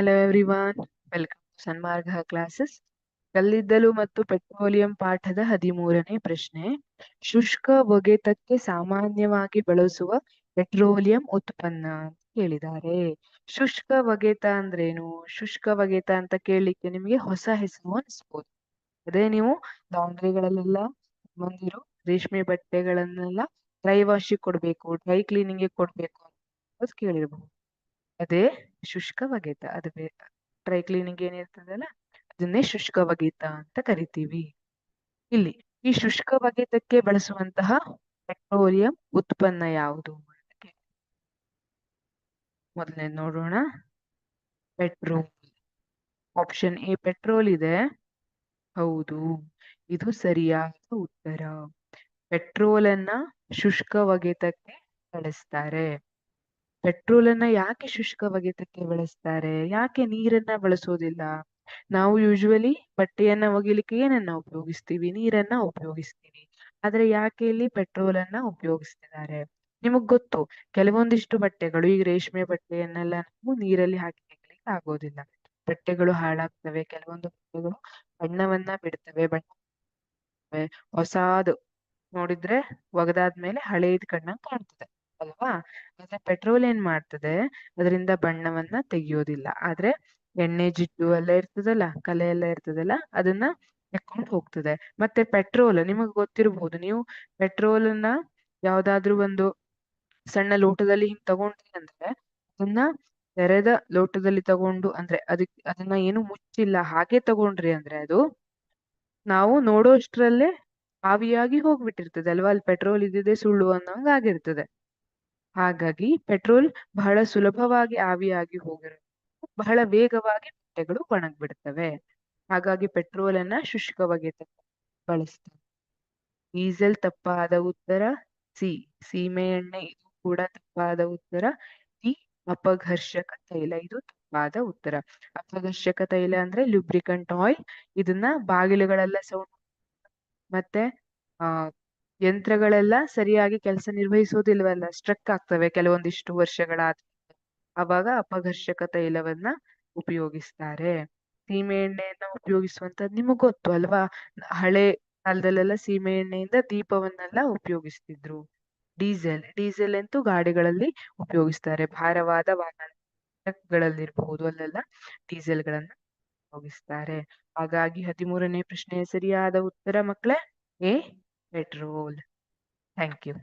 Hello everyone, welcome Sanmarga classes ಕಲ್ಲಿದ್ದಲು ಮತ್ತು petroleum ಪಾಠದ ಹದಿಮೂರನೇ ಪ್ರಶ್ನೆ. ಶುಷ್ಕ ಒಗೆತಕ್ಕೆ ಸಾಮಾನ್ಯವಾಗಿ ಬಳಸುವ ಪೆಟ್ರೋಲಿಯಂ ಉತ್ಪನ್ನ ಅಂತ ಕೇಳಿದ್ದಾರೆ. ಶುಷ್ಕ ಒಗೆತ ಅಂದ್ರೇನು? ಶುಷ್ಕ ಒಗೆತ ಅಂತ ಕೇಳಲಿಕ್ಕೆ ನಿಮಗೆ ಹೊಸ ಹೆಸರು ಅನಿಸ್ಬೋದು. ಅದೇ ನೀವು ಲಾಂಡ್ರಿಗಳಲ್ಲೆಲ್ಲ ಬಂದಿರೋ ರೇಷ್ಮೆ ಬಟ್ಟೆಗಳನ್ನೆಲ್ಲ ಡ್ರೈ ವಾಶಿಗೆ ಕೊಡ್ಬೇಕು ಡ್ರೈ ಕ್ಲೀನಿಂಗ್ ಕೊಡ್ಬೇಕು ಅಂತ ಕೇಳಿರ್ಬಹುದು ಅದೇ ಶುಷ್ಕ ಒಗೆತ ಅದು ಡ್ರೈ ಕ್ಲೀನಿಂಗ್ ಏನಿರ್ತದಲ್ಲ, ಅದನ್ನೇ ಶುಷ್ಕ ಒಗೆತ ಅಂತ ಕರಿತೀವಿ. ಇಲ್ಲಿ, ಈ ಶುಷ್ಕ ಒಗೆತಕ್ಕೆ ಬಳಸುವಂತಹ ಪೆಟ್ರೋಲಿಯಂ ಉತ್ಪನ್ನ ಯಾವುದು ಮೊದಲನೇ ನೋಡೋಣ. ಪೆಟ್ರೋಲ್ ಆಪ್ಷನ್ ಎ ಪೆಟ್ರೋಲ್ ಇದೆ. ಹೌದು, ಇದು ಸರಿಯಾದ ಉತ್ತರ. ಪೆಟ್ರೋಲ್ ಅನ್ನ ಶುಷ್ಕ ವಗೆತಕ್ಕೆ ಬಳಸ್ತಾರೆ. ಪೆಟ್ರೋಲ್ ಅನ್ನ ಯಾಕೆ ಶುಷ್ಕ ಒಗೆತಕ್ಕೆ ಬಳಸ್ತಾರೆ? ಯಾಕೆ ನೀರನ್ನ ಬಳಸೋದಿಲ್ಲ? ನಾವು ಯೂಶುವಲಿ ಬಟ್ಟೆಯನ್ನ ಒಗಿಲಿಕ್ಕೆ ಏನನ್ನ ಉಪಯೋಗಿಸ್ತೀವಿ? ನೀರನ್ನ ಉಪಯೋಗಿಸ್ತೀವಿ. ಆದ್ರೆ ಯಾಕೆ ಇಲ್ಲಿ ಪೆಟ್ರೋಲ್ ಅನ್ನ ಉಪಯೋಗಿಸ್ತಿದ್ದಾರೆ? ನಿಮಗ್ ಗೊತ್ತು, ಕೆಲವೊಂದಿಷ್ಟು ಬಟ್ಟೆಗಳು ಈಗ ರೇಷ್ಮೆ ಬಟ್ಟೆಯನ್ನೆಲ್ಲ ನಾವು ನೀರಲ್ಲಿ ಹಾಕಿ ತೆಗಿಲಿಕ್ಕೆ ಆಗೋದಿಲ್ಲ. ಬಟ್ಟೆಗಳು ಹಾಳಾಗ್ತವೆ, ಕೆಲವೊಂದು ಬಟ್ಟೆಗಳು ಬಣ್ಣವನ್ನ ಬಿಡ್ತವೆ, ಬಣ್ಣ ಹೊಸಾದು ನೋಡಿದ್ರೆ ಒಗದಾದ್ಮೇಲೆ ಹಳೇದ್ ಕಣ್ಣಂಗ್ ಕಾಣ್ತದೆ. ಅಲ್ವಾ? ಆದ್ರೆ ಪೆಟ್ರೋಲ್ ಏನ್ ಮಾಡ್ತದೆ? ಅದರಿಂದ ಬಣ್ಣವನ್ನ ತೆಗಿಯೋದಿಲ್ಲ. ಆದ್ರೆ ಎಣ್ಣೆ ಜಿಡ್ಡು ಎಲ್ಲ ಇರ್ತದಲ್ಲ, ಕಲೆ ಎಲ್ಲ ಇರ್ತದಲ್ಲ, ಅದನ್ನ ಎಕ್ಕೊಂಡು ಹೋಗ್ತದೆ. ಮತ್ತೆ ಪೆಟ್ರೋಲ್, ನಿಮಗೆ ಗೊತ್ತಿರಬಹುದು ನೀವು ಪೆಟ್ರೋಲ್ ಅನ್ನ ಯಾವ್ದಾದ್ರು ಒಂದು ಸಣ್ಣ ಲೋಟದಲ್ಲಿ ಹಿಂಗ್ ತಗೊಂಡ್ರಿ ಅಂದ್ರೆ ಅದನ್ನ ತೆರೆದ ಲೋಟದಲ್ಲಿ ತಗೊಂಡು ಅಂದ್ರೆ ಅದಕ್, ಅದನ್ನ ಏನು ಮುಚ್ಚಿಲ್ಲ, ಹಾಗೆ ತಗೊಂಡ್ರಿ ಅಂದ್ರೆ ಅದು ನಾವು ನೋಡೋಷ್ಟ್ರಲ್ಲೇ ಆವಿಯಾಗಿ ಹೋಗ್ಬಿಟ್ಟಿರ್ತದೆ ಅಲ್ವಾ? ಅಲ್ಲಿ ಪೆಟ್ರೋಲ್ ಇದ್ದಿದೆ ಸುಳ್ಳು ಅನ್ನೋಂಗ್ ಆಗಿರ್ತದೆ. ಹಾಗಾಗಿ ಪೆಟ್ರೋಲ್ ಬಹಳ ಸುಲಭವಾಗಿ ಆವಿಯಾಗಿ ಹೋಗಿರೋ ಬಹಳ ವೇಗವಾಗಿ ಬಟ್ಟೆಗಳು ಒಣಗ್ಬಿಡ್ತವೆ. ಹಾಗಾಗಿ ಪೆಟ್ರೋಲ್ ಅನ್ನ ಶುಷ್ಕವಾಗಿ ಬಳಸ್ತಾರೆ. ಡೀಸೆಲ್ ತಪ್ಪಾದ ಉತ್ತರ ಸಿ, ಸೀಮೆ ಎಣ್ಣೆ ಇದು ಕೂಡ ತಪ್ಪಾದ ಉತ್ತರ ಡಿ, ಅಪಘರ್ಷಕ ತೈಲ ಇದು ತಪ್ಪಾದ ಉತ್ತರ. ಅಪಘರ್ಷಕ ತೈಲ ಅಂದ್ರೆ ಲುಬ್ರಿಕಂಟ್ ಆಯಿಲ್ ಇದನ್ನ ಬಾಗಿಲುಗಳೆಲ್ಲ ಸೌಂಡ್ ಮತ್ತೆ, ಆ ಯಂತ್ರಗಳೆಲ್ಲ ಸರಿಯಾಗಿ ಕೆಲಸ ನಿರ್ವಹಿಸೋದಿಲ್ವಲ್ಲ, ಸ್ಟ್ರಕ್ ಆಗ್ತವೆ ಕೆಲವೊಂದಿಷ್ಟು ವರ್ಷಗಳಾದ ಅವಾಗ ಅಪಘರ್ಷಕ ತೈಲವನ್ನ ಉಪಯೋಗಿಸ್ತಾರೆ. ಸೀಮೆ ಎಣ್ಣೆಯನ್ನ ಉಪಯೋಗಿಸುವಂತದ್ದು ನಿಮಗ್ ಗೊತ್ತು ಅಲ್ವಾ? ಹಳೆ ಕಾಲದಲ್ಲೆಲ್ಲ ಸೀಮೆ ಎಣ್ಣೆಯಿಂದ ದೀಪವನ್ನೆಲ್ಲ ಉಪಯೋಗಿಸ್ತಿದ್ರು. ಡೀಸೆಲ್ ಡೀಸೆಲ್ ಅಂತೂ ಗಾಡಿಗಳಲ್ಲಿ ಉಪಯೋಗಿಸ್ತಾರೆ. ಭಾರವಾದ ವಾಹನಗಳಲ್ಲಿರ್ಬಹುದು ಅಲ್ಲೆಲ್ಲ ಡೀಸೆಲ್ ಗಳನ್ನ ಉಪಯೋಗಿಸ್ತಾರೆ. ಹಾಗಾಗಿ ಹದಿಮೂರನೇ ಪ್ರಶ್ನೆಯ ಸರಿಯಾದ ಉತ್ತರ ಮಕ್ಕಳೇ a better role. Thank you.